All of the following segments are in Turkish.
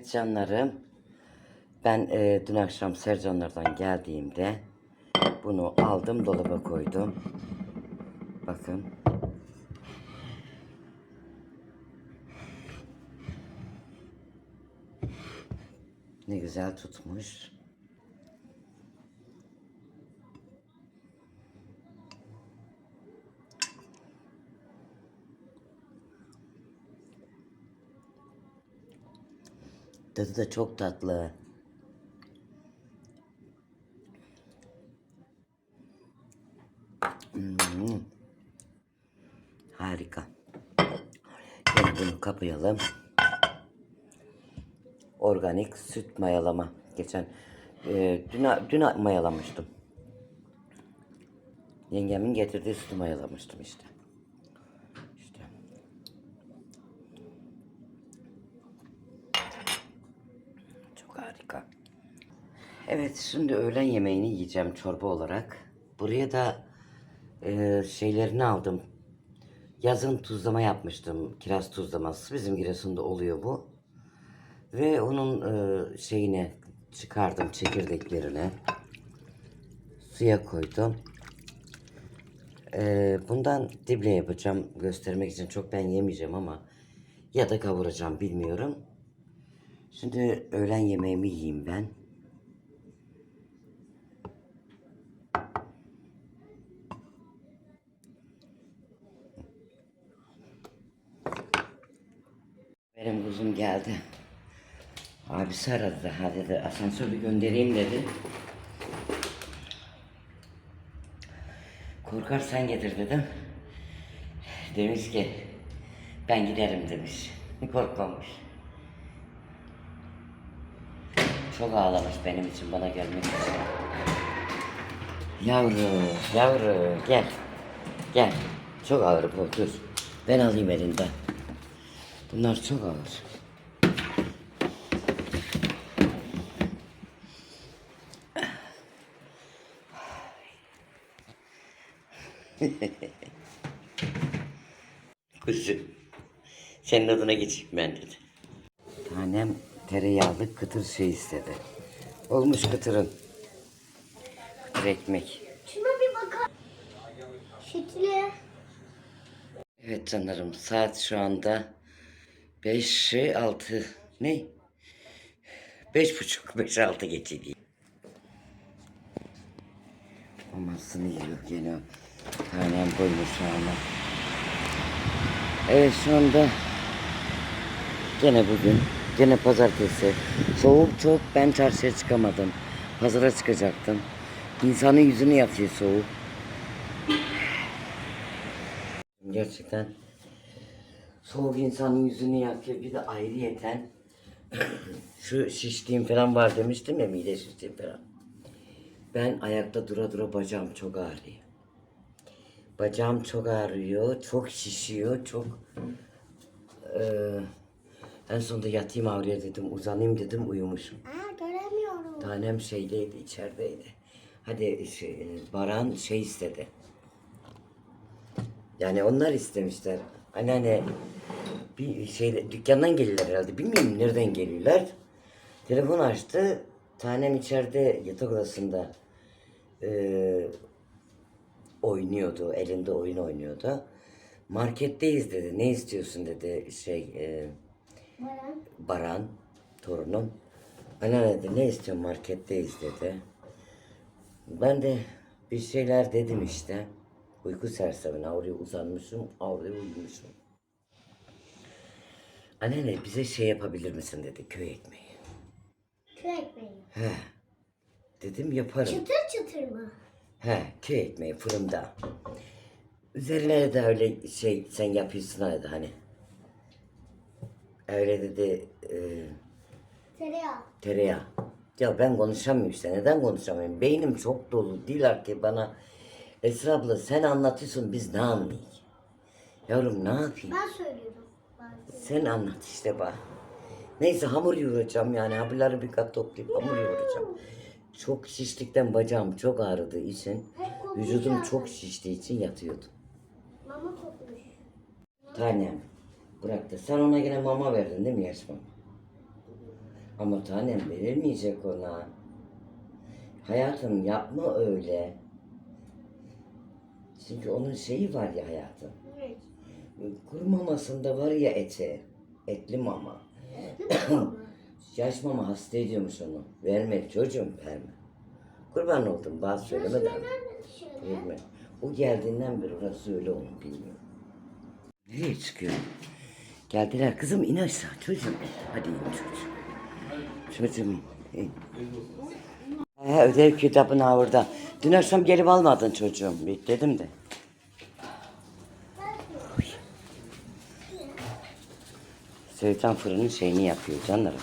Evet canlarım. Ben e, dün akşam Sercanlardan geldiğimde bunu aldım dolaba koydum. Bakın. Ne güzel tutmuş. Tadı da çok tatlı. Hmm. Harika. Şimdi bunu kapayalım. Organik süt mayalama. Geçen e, dün, dün mayalamıştım. Yengemin getirdiği sütü mayalamıştım işte. İşte. Çok harika. Evet şimdi öğlen yemeğini yiyeceğim çorba olarak. Buraya da e, şeylerini aldım. Yazın tuzlama yapmıştım. Kiraz tuzlaması. Bizim Giresun'da oluyor bu. Ve onun e, şeyine çıkardım çekirdeklerini. Suya koydum. E, bundan dible yapacağım göstermek için. Çok ben yemeyeceğim ama ya da kavuracağım bilmiyorum. Şimdi öğlen yemeğimi yiyeyim ben. Benim kuzum geldi. Abisi aradı. Ha dedi asansörü göndereyim dedi. Korkar sen getir dedim. Demiş ki ben giderim demiş. Korkmamış. Çok ağlamış benim için bana gelmek için. Yavru, yavru gel. Gel. Çok ağır bu dur. Ben alayım elinden. Bunlar çok ağır. Kuzu. Senin adına geçeyim ben dedi. Tanem tereyağlı kıtır şey istedi. Olmuş kıtırın. Kıtır ekmek. Şuna bir bakar. Şekli. Evet canlarım saat şu anda 5'i 6 ne? Beş buçuk, beş altı geçe değil. Mamasını yiyor gene. Tanem koymuş anda. Evet şu anda gene bugün, gene pazartesi. Soğuk çok, ben çarşıya çıkamadım. Pazara çıkacaktım. İnsanın yüzünü yakıyor soğuk. Gerçekten soğuk insanın yüzünü yakıyor. Bir de ayrıyeten şu şiştiğim falan var demiştim ya mide şiştiğim falan. Ben ayakta dura dura bacağım çok ağrıyor. Bacağım çok ağrıyor, çok şişiyor, çok eee, en sonunda yatayım ağrıyor dedim, uzanayım dedim, uyumuşum. Aa göremiyorum. Tanem şeydeydi, içerideydi. Hadi şey, Baran şey istedi. Yani onlar istemişler. Anneanne bir şey dükkandan gelirler herhalde. Bilmiyorum nereden geliyorlar. Telefon açtı. Tanem içeride yatak odasında eee, oynuyordu. Elinde oyun oynuyordu. Marketteyiz dedi. Ne istiyorsun dedi şey eee Baran. Baran, torunum. Anneanne dedi ne istiyorsun marketteyiz dedi. Ben de bir şeyler dedim işte. Uyku sersemine oraya uzanmışım, oraya uyumuşum. Anneanne bize şey yapabilir misin dedi köy ekmeği. Köy ekmeği. He. Dedim yaparım. Çıtır çıtır mı? He köy ekmeği fırında. Üzerine de öyle şey sen yapıyorsun hadi hani. Öyle dedi e, Tereyağı. Tereyağı. Ya ben konuşamıyorum işte. Neden konuşamıyorum? Beynim çok dolu. Diyorlar ki bana Esra abla sen anlatıyorsun biz ne anlayayım? Yavrum ne yapayım? Ben söylüyorum. bazen. Sen anlat işte bana. Neyse hamur yoğuracağım yani. Hamurları bir kat toplayıp hamur yoğuracağım. Çok şişlikten bacağım çok ağrıdığı için, vücudum çok şiştiği için yatıyordum. Mama kokmuş. Tanem bırak da sen ona yine mama verdin değil mi Yaşma? Ama tanem verilmeyecek ona. Hayatım yapma öyle. Çünkü onun şeyi var ya hayatım. Evet. Kuru mamasında var ya eti. Etli mama. Yaş mama hasta ediyormuş onu. Verme çocuğum verme. Kurban oldum bazı söyleme de. Verme. O geldiğinden beri orası öyle onu bilmiyorum. Nereye çıkıyor? Geldiler kızım in aşağı çocuğum. Hadi in çocuğum. Çocuğum. in. He, ödev kitabını ha orada. Dün akşam gelip almadın çocuğum. Bekledim de. Sevcan fırının şeyini yapıyor canlarım.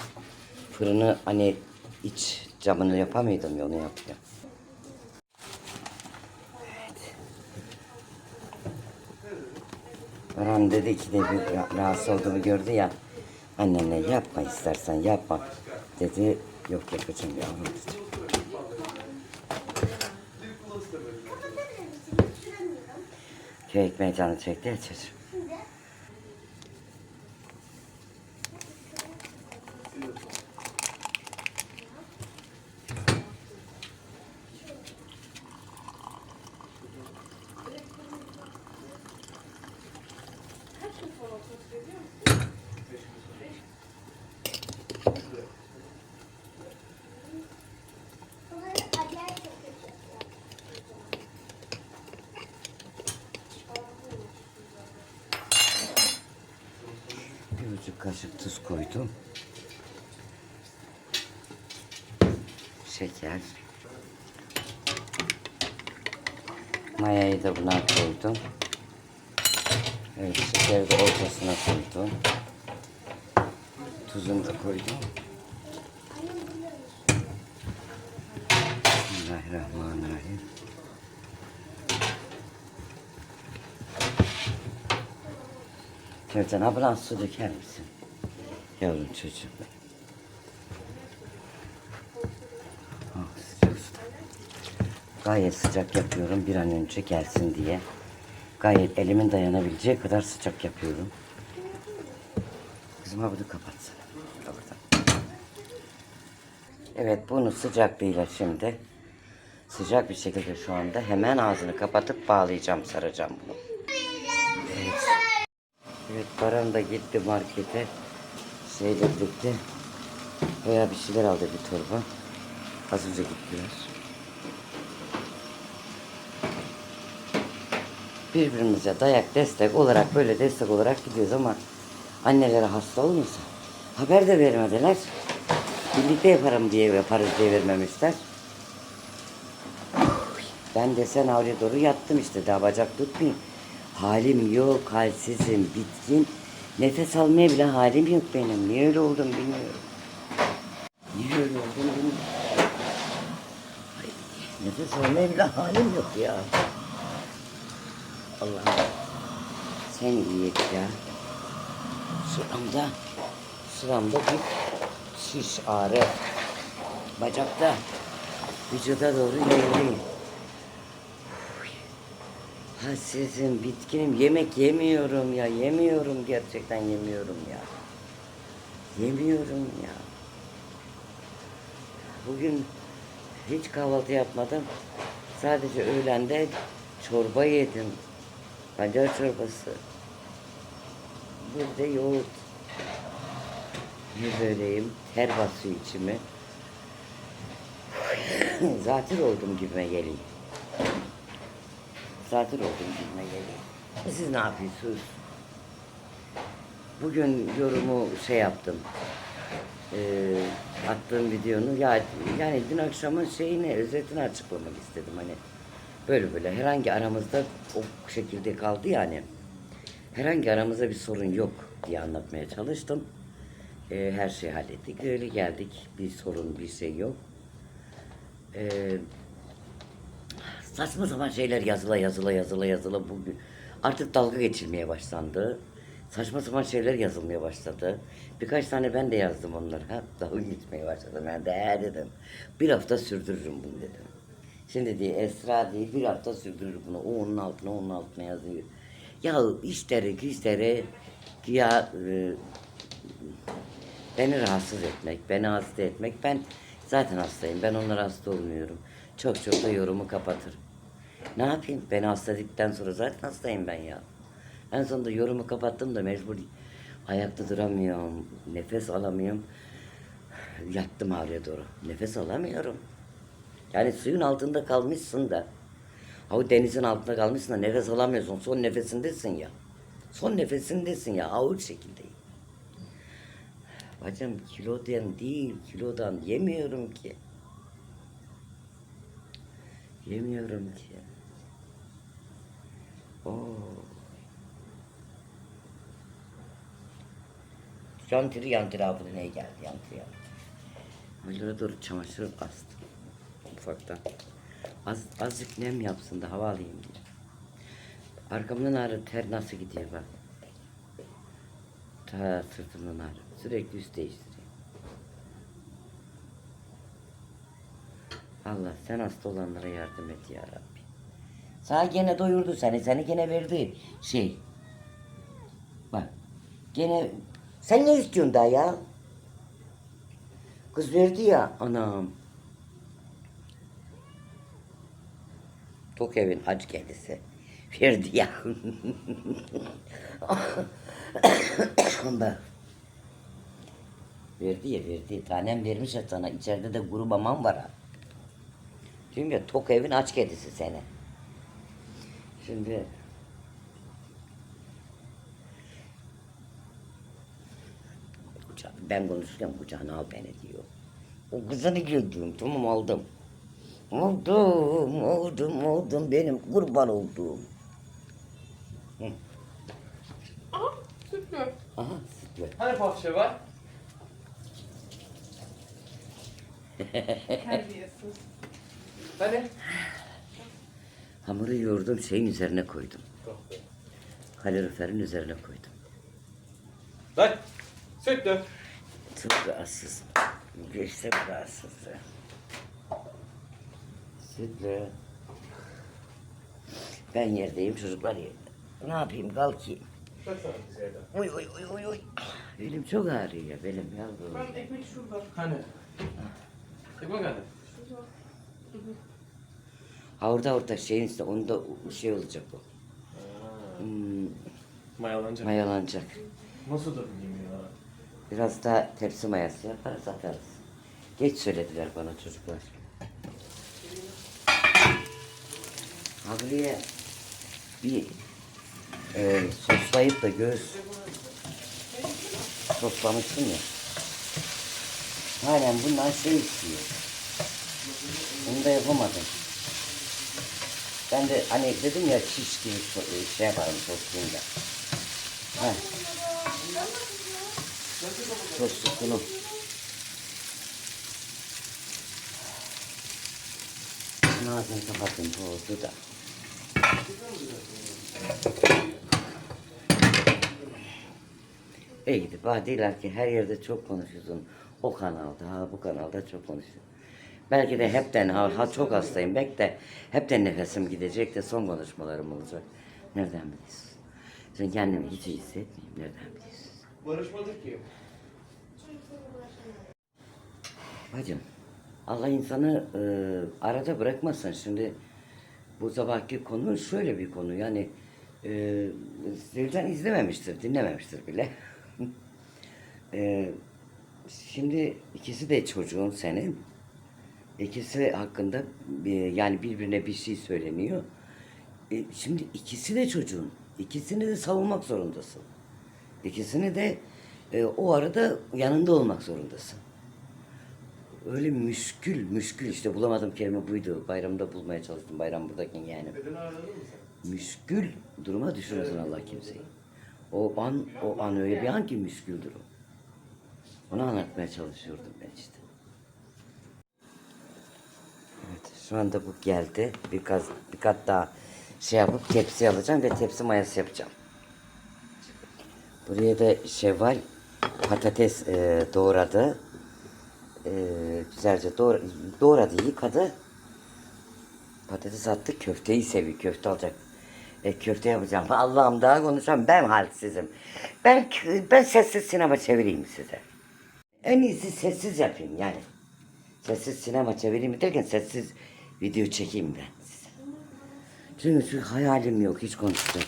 Fırını hani iç camını yapamıyordum ya onu yapıyor. Baran dedi ki de bir ra- rahatsız olduğumu gördü ya. Annenle yapma istersen yapma. Dedi yok yapacağım yavrum dedi. Köy ekmeği canı çekti ya çocuğum. Bir buçuk kaşık tuz koydum. Şeker. Mayayı da buna koydum. Evet, şekeri de ortasına koydum. Tuzunu da koydum. Bismillahirrahmanirrahim. Sercan ablan su döker misin? Yavrum çocuğum. Ah, sıcak su. Gayet sıcak yapıyorum bir an önce gelsin diye. Gayet elimin dayanabileceği kadar sıcak yapıyorum. Kızım bunu kapatsana. Evet bunu sıcaklığıyla şimdi sıcak bir şekilde şu anda hemen ağzını kapatıp bağlayacağım saracağım bunu. Evet. Baran da gitti markete. Şeyle birlikte veya bir şeyler aldı bir torba. Az önce gittiler. Birbirimize dayak destek olarak böyle destek olarak gidiyoruz ama annelere hasta olursa haber de vermediler. Birlikte yaparım diye yaparız diye vermemişler. Ben de sen oraya doğru yattım işte daha bacak tutmayayım. Halim yok, halsizim, bitkin. Nefes almaya bile halim yok benim. Niye öyle oldum bilmiyorum. Niye öyle oldum bilmiyorum. Nefes almaya bile halim yok ya. Allah'ım sen iyi et ya. Şuramda, şuramda bir şiş ağrı. Bacakta, vücuda doğru yayılıyor. Halsizim, bitkinim. Yemek yemiyorum ya. Yemiyorum gerçekten yemiyorum ya. Yemiyorum ya. Bugün hiç kahvaltı yapmadım. Sadece öğlende çorba yedim. Pancar çorbası. Bir de yoğurt. Ne böyleyim. Ter basıyor içimi. Zatür oldum gibime geliyor. Zatür oldum gibime geliyor. Siz ne yapıyorsunuz? Bugün yorumu şey yaptım. Ee, attığım videonu ya yani dün akşamın şeyini özetini açıklamak istedim hani böyle böyle herhangi aramızda o şekilde kaldı yani herhangi aramızda bir sorun yok diye anlatmaya çalıştım. Ee, her şeyi hallettik öyle geldik bir sorun bir şey yok. Ee, saçma sapan şeyler yazıla yazıla yazıla yazıla bugün artık dalga geçilmeye başlandı. Saçma sapan şeyler yazılmaya başladı. Birkaç tane ben de yazdım onlara. Dalga geçmeye başladım. Ben de "He," dedim. Bir hafta sürdürürüm bunu dedim. Şimdi diye Esra değil bir hafta sürdürür bunu. O onun altına onun altına yazıyor. Ya işleri güçleri ya e, Beni rahatsız etmek, beni hasta etmek. Ben zaten hastayım. Ben onlara hasta olmuyorum. Çok çok da yorumu kapatırım. Ne yapayım? Beni hasta ettikten sonra zaten hastayım ben ya. En sonunda yorumu kapattım da mecbur ayakta duramıyorum. Nefes alamıyorum. Yattım ağrıya doğru. Nefes alamıyorum. Yani suyun altında kalmışsın da. O denizin altında kalmışsın da nefes alamıyorsun. Son nefesindesin ya. Son nefesindesin ya. Ağır şekildeyim. Bacım kilodan değil, kilodan yemiyorum ki. Yemiyorum ki. Oo. Yantırı yantırı abi ne geldi yantırı yantırı. Öyle doğru çamaşır astım. Ufaktan. Az, azıcık nem yapsın da hava alayım diye. Arkamdan ağrı ter nasıl gidiyor bak. Ta sırtımdan ağrı. Sürekli üst değiştiriyor. Allah sen hasta olanlara yardım et ya Rabbi. Sana gene doyurdu seni. Seni gene verdi şey. Bak. Gene sen ne istiyorsun daha ya? Kız verdi ya anam. Tok evin hac kendisi. Verdi ya. Bak. Verdi ya verdi. Tanem vermiş ya sana. İçeride de kuru mamam var ha. Diyorum ya tok evin aç kedisi seni. Şimdi ben konuşurken kucağına al beni diyor. O kızını gördüm tamam aldım. Oldum, oldum, oldum benim kurban olduğum. Aha sütlü. Aha sütlü. Hani bahçe var? Terbiyesiz. Hani? Hamuru yoğurdum şeyin üzerine koydum. Kaloriferin üzerine koydum. Lan! Sütlü. Çok rahatsız. Geçse rahatsız. Sütlü. Ben yerdeyim çocuklar yerde. Ne yapayım kalkayım. Baksana bize. Uy uy uy uy uy. Belim çok ağrıyor ya belim yavrum. Ben ekmek şurada. Hani? Ekmek hani? Ha orada orada şeyin üstünde onda şey olacak o. Hmm, Mayalanacak. mayalanacak. Nasıl da bileyim ya? Biraz daha tepsi mayası yaparız atarız. Geç söylediler bana çocuklar. Ha buraya bir e, soslayıp da göğüs soslamışsın ya. Halen bundan şey istiyor. Bunu da yapamadım. Ben de hani dedim ya şiş gibi so- şey yaparım soslayayım da. Heh. Soslu sunum. Şunu ağzını kapatın bozdu da. İyiydi. Bana diyorlar ki her yerde çok konuşuyorsun. O kanalda, bu kanalda çok konuşuyorsun. Belki de hepten, ha, çok hastayım. Belki de hepten nefesim gidecek de son konuşmalarım olacak. Nereden biliyorsun? Sen kendimi hiç iyi hissetmeyeyim. Nereden biliyorsun? Barışmadık ki. Bacım, Allah insanı e, arada bırakmasın. Şimdi bu sabahki konu şöyle bir konu. Yani e, izlememiştir, dinlememiştir bile. e, şimdi ikisi de çocuğun senin. İkisi hakkında yani birbirine bir şey söyleniyor. E, şimdi ikisi de çocuğun. İkisini de savunmak zorundasın. İkisini de e, o arada yanında olmak zorundasın. Öyle müşkül, müşkül işte bulamadım kelime buydu. Bayramda bulmaya çalıştım. Bayram buradayken yani. Müşkül duruma düşürmesin Allah kimseyi. O an, o an öyle bir an ki müşküldür o. Onu anlatmaya çalışıyordum ben işte. Evet, şu anda bu geldi. Bir, kat, bir kat daha şey yapıp tepsi alacağım ve tepsi mayası yapacağım. Buraya da şevval patates e, doğradı. E, güzelce doğra, doğradı, yıkadı. Patates attı, köfteyi seviyor. Köfte alacak. E, köfte yapacağım. Allah'ım daha konuşacağım. Ben halsizim. Ben ben sessiz sinema çevireyim size. En iyisi sessiz yapayım yani. Sessiz sinema çevireyim derken sessiz video çekeyim ben size. Çünkü, çünkü hayalim yok hiç konuştum.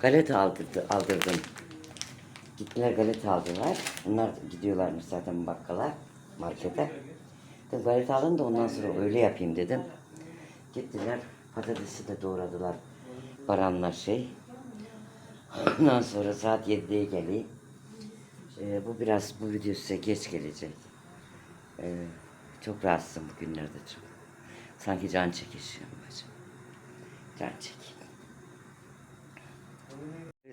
Galeta aldırdı, aldırdım. Gittiler galeta aldılar. Bunlar gidiyorlarmış zaten bakkala, markete. Dedim galeta alın da ondan sonra öyle yapayım dedim. Gittiler patatesi de doğradılar. Baranlar şey. Ondan sonra saat 7'de geleyim. Ee, bu biraz bu video size geç gelecek. Ee, çok rahatsızım bugünlerde çok. Sanki can çekişiyorum bacım. Can çekeyim.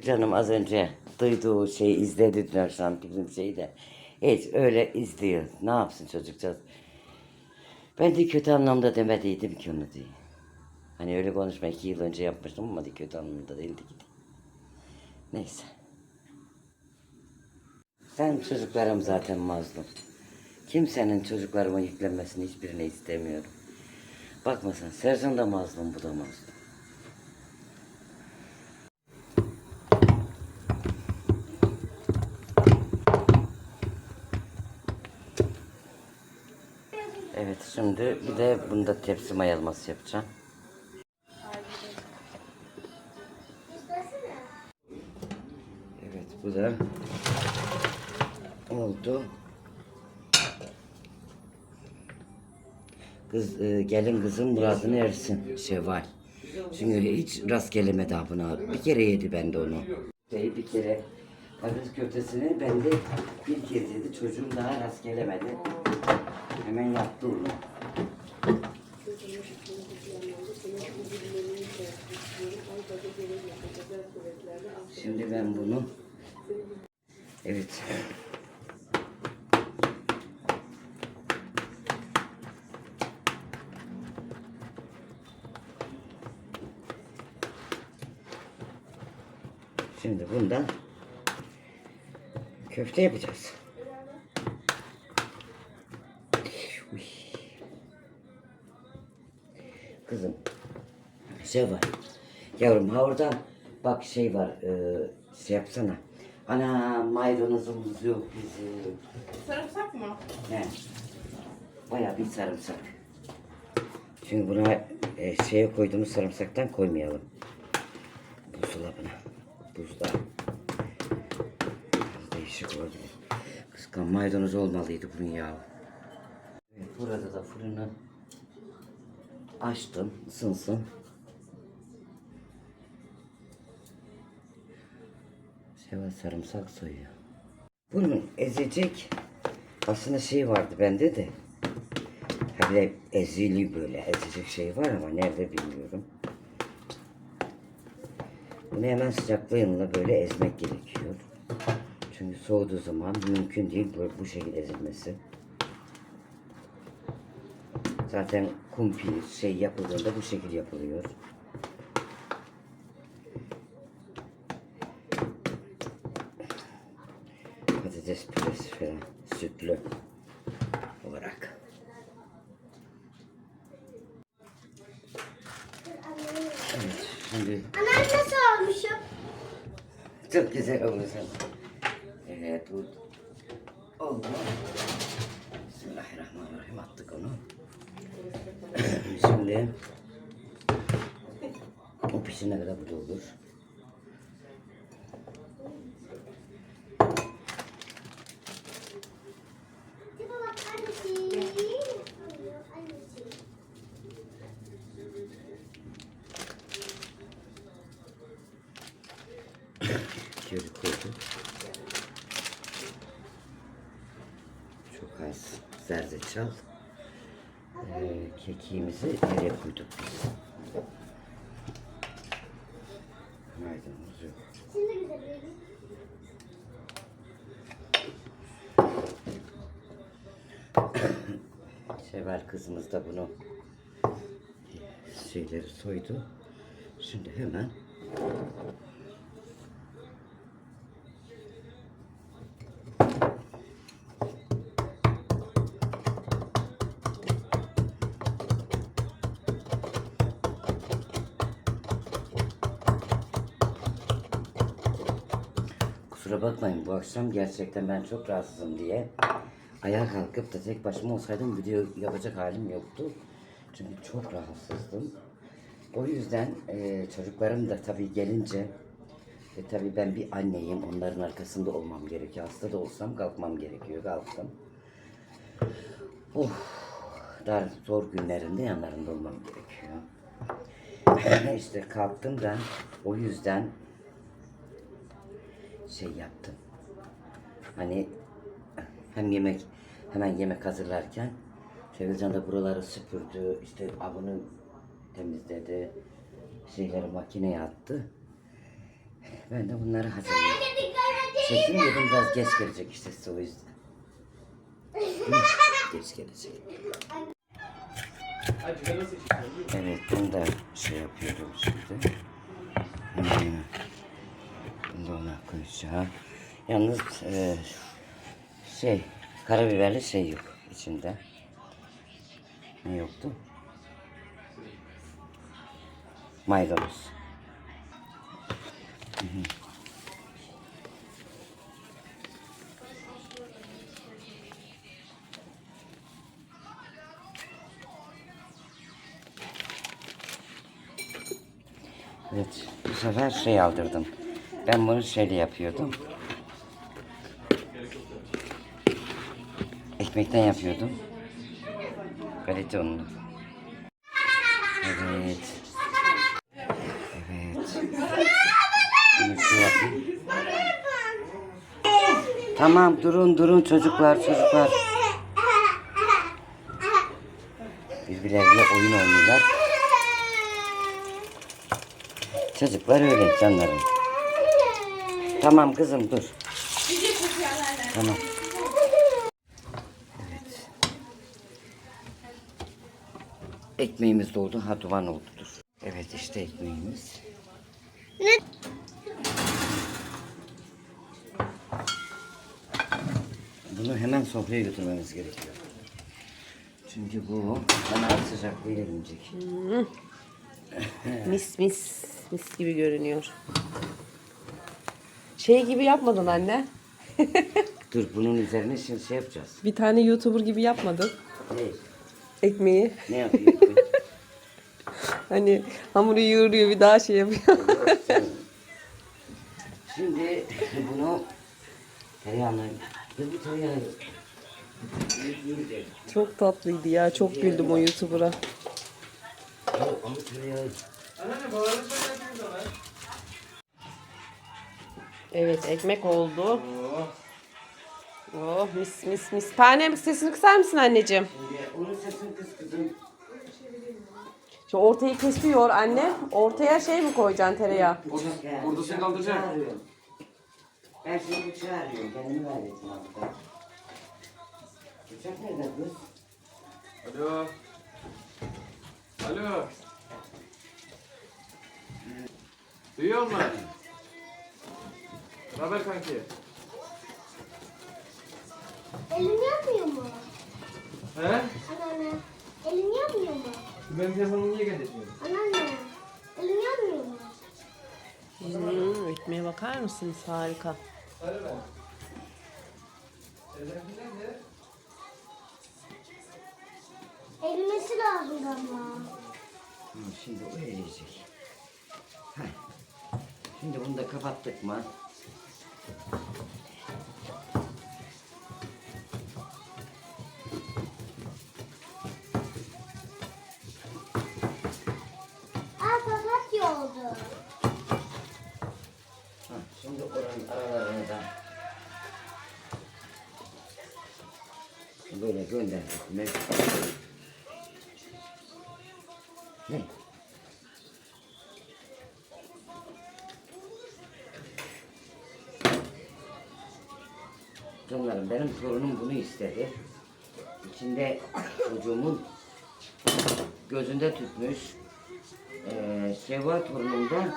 Canım az önce duyduğu şeyi izledi dün akşam bizim şeyi de. Hiç öyle izliyor. Ne yapsın çocukcağız? Ben de kötü anlamda demediydim ki onu diye. Hani öyle konuşma iki yıl önce yapmıştım ama de kötü anlamda değildi ki. Neyse. Ben çocuklarım zaten mazlum. Kimsenin çocuklarıma yüklenmesini hiçbirine istemiyorum. Bakma sen, Sercan da mazlum, bu da mazlum. Evet, şimdi bir de bunda tepsi mayalaması yapacağım. Evet, bu da oldu. Kız, e, gelin kızım muradını ersin Şevval. Çünkü hiç rast gelemedi ha buna. Bir kere yedi bende onu. Şey, bir kere patates köftesini bende bir kez yedi. Çocuğum daha rast gelemedi. Hemen yaptı onu. Şimdi ben bunu Evet. Şimdi bundan köfte yapacağız. Uy. Kızım şey var. Yavrum ha orada bak şey var. E, şey yapsana. Ana maydanozumuz yok bizim. Sarımsak mı? Ne? Bayağı bir sarımsak. Şimdi buna e, şeye koyduğumuz sarımsaktan koymayalım. Buzdolabına. Buzda. Biraz değişik oldu. Kıskan maydanoz olmalıydı bunun ya. Evet, burada da fırını açtım. ısınsın. Şeva sarımsak soyuyor. Bunun ezecek aslında şey vardı bende de. De ezili böyle ezecek şey var ama nerede bilmiyorum. Bunu hemen sıcaklığıyla böyle ezmek gerekiyor. Çünkü soğuduğu zaman mümkün değil böyle bu şekilde ezilmesi. Zaten kumpir şey yapıldığında bu şekil yapılıyor. Patates püresi falan sütlü olarak. Evet şimdi Anam nasıl olmuşum? çok güzel sen. Evet bu oldu. Bismillahirrahmanirrahim attık onu. Şimdi o pişene kadar bu da. Çok az zerdeçal. Ee, kekiğimizi nereye koyduk biz? Maydanoz yok. Sever kızımız da bunu şeyleri soydu. Şimdi hemen Bakmayın bu akşam gerçekten ben çok rahatsızım diye ayağa kalkıp da tek başıma olsaydım video yapacak halim yoktu. Çünkü çok rahatsızdım. O yüzden e, çocuklarım da tabii gelince ve tabii ben bir anneyim. Onların arkasında olmam gerekiyor. Hasta da olsam kalkmam gerekiyor. Kalktım. Oh, dar zor günlerinde yanlarında olmam gerekiyor. işte kalktım da o yüzden şey yaptım. Hani hem yemek hemen yemek hazırlarken Sevilcan da buraları süpürdü. işte avını temizledi. Şeyleri makineye attı. Ben de bunları hazırladım. Sesim dedim biraz geç gelecek işte size o yüzden. Geç gelecek. Evet bunu da şey yapıyorum şimdi. Hmm. Koyacağım. Yalnız e, şey karabiberli şey yok içinde. Ne yoktu? Maydanoz. Evet, bu sefer şey aldırdım. Ben bunu şeyle yapıyordum. Ekmekten yapıyordum. Galeta unlu. Evet. Evet. Tamam durun durun çocuklar çocuklar. Birbirleriyle oyun oynuyorlar. Çocuklar öyle canlarım. Tamam kızım dur. Tamam. Evet. Ekmeğimiz doldu. Ha duman oldu dur. Evet işte ekmeğimiz. Bunu hemen sofraya götürmemiz gerekiyor. Çünkü bu hemen sıcaklığıyla inecek. Mis mis mis gibi görünüyor. Şey gibi yapmadın anne. Dur bunun üzerine şimdi şey yapacağız. Bir tane YouTuber gibi yapmadın Ne? ekmeği. Ne yapıyor? Hani hamuru yoğuruyor bir daha şey yapıyor. Şimdi bunu tereyağına Dur bu tereyağı Yiyecek. Çok tatlıydı ya. Çok güldüm o YouTuber'a. Ama tereyağı Anneanne baharat söylersiniz ona. Evet ekmek oldu. Oo. Oh mis mis mis. Tanem sesini kısar mısın anneciğim? Şimdi onun sesini kız kızım Şu ortayı kesiyor anne. Ortaya şey mi koyacaksın tereyağı? Geldi. Burada seni kaldıracak. Çağırıyorum. Ben şimdi bıçağı arıyorum. Kendimi kaybettim hatta. Bıçak nerede kız? Alo. Alo. Duyuyor musun? Ne haber kanki? Elin yapmıyor mu? He? Anneanne. Elin yapmıyor mu? Benim telefonumu niye getirmiyorsun? Anneanne. Elin yapmıyor mu? Hmm, ekmeğe bakar mısınız? Harika. Hadi ben. Elden nerede? Elimesi lazım ama. Hı, Şimdi o eriyecek. Heh. Şimdi bunu da kapattık mı? Aa papatya oldu. Heh, Şimdi oranın aralarını da böyle gönderdik mi? Ne? Benim torunum bunu istedi. İçinde çocuğumun gözünde tutmuş. Ee, Şevval torunum da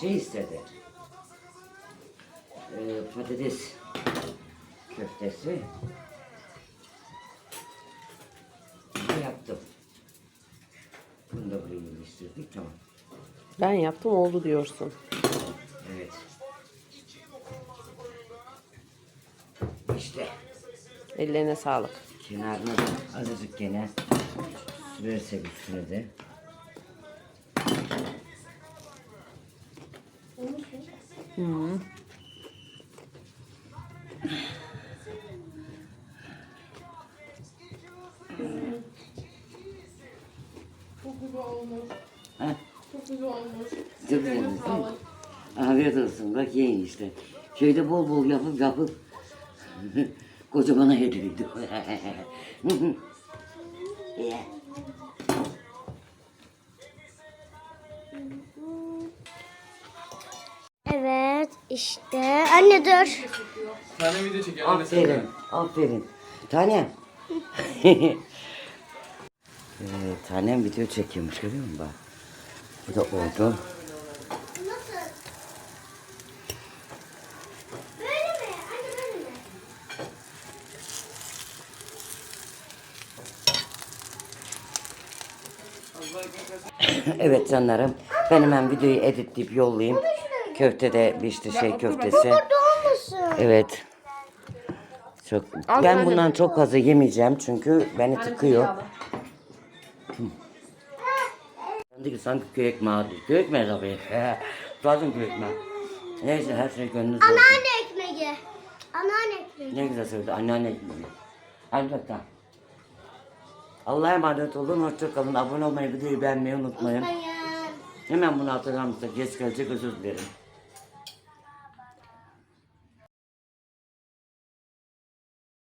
şey istedi. Ee, patates köftesi. Ne yaptım? Bunu da buraya yerleştirdik tamam. Ben yaptım oldu diyorsun. Ellerine sağlık. Kenarına da azıcık gene sürersek üstüne de. Çok güzel olmuş. Çok güzel olmuş. Çok güzel olmuş? Afiyet olsun. Bak yiyin işte. Köyde bol bol yapıp yapıp kocamana yedirdik. Ye. Evet işte. Anne dur. Tane video çekiyor. Anne sen aferin, aferin. Tanem. ee, tanem video çekiyormuş görüyor musun bak. Bu da oldu. Nasıl? Böyle mi? Anne böyle mi? evet canlarım. Ben hemen videoyu editleyip yollayayım. Köfte de pişti şey köftesi. Evet. Çok ben bundan çok fazla yemeyeceğim çünkü beni tıkıyor. De sanki köy ekmeği değil. Köy ekmeği tabii. Zaten köy ekmeği. Neyse her şey gönlünüzce olsun. Anneanne ekmeği. Anneanne ekmeği. Ne güzel söyledi anneanne ekmeği. Hadi bakalım. Allah'a emanet olun. Hoşça kalın. Abone olmayı, videoyu beğenmeyi unutmayın. Hemen bunu hatırlamışsak geç gelecek özür dilerim.